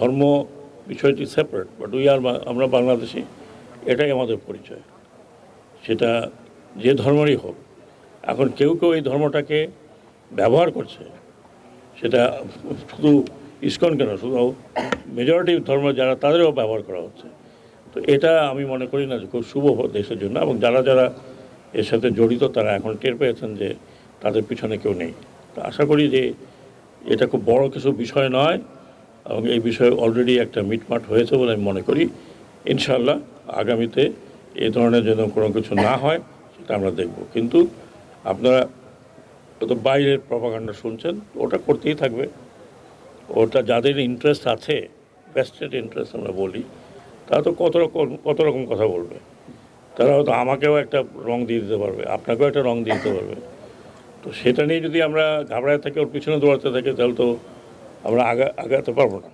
ধর্ম বিষয়টি separate but we are আমরা বাংলাদেশি, এটাই আমাদের পরিচয়। সেটা যে ধর্মেরই হোক, এখন কেউ কেউ এই ধর্মটাকে ব্যবহার করছে, সেটা শুধু ইস্কন কেন, শুধু মেজরিটি ধর্ম যারা, তাদেরও ব্যবহার করা হচ্ছে। তো এটা আমি মনে করি না যে খুব শুভ দেশের জন্য, এবং যারা যারা এর সাথে জড়িত, তারা এখন টের পেয়েছেন যে তাদের পিছনে কেউ নেই। তো আশা করি যে এটা খুব বড় কিছু বিষয় নয় এবং এই বিষয়ে অলরেডি একটা মিটমাট হয়েছে বলে আমি মনে করি। ইনশাল্লাহ আগামীতে এ ধরনের যেন কোনো কিছু না হয়, সেটা আমরা দেখব। কিন্তু আপনারা তো বাইরের প্রপাগান্ডা শুনছেন, ওটা করতেই থাকবে। ওটা যাদের ইন্টারেস্ট আছে ভেস্টেড ইন্টারেস্ট আমরা বলি, তারা তো কত রকম কত রকম কথা বলবে। তারা হয়তো আমাকেও একটা রং দিয়ে দিতে পারবে, আপনাকেও একটা রং দিয়ে দিতে পারবে। তো সেটা নিয়ে যদি আমরা ঘাবড়ায় থাকি, ওর পিছনে দৌড়াতে থাকি, তাহলে তো আমরা আগা আগাতে পারব না।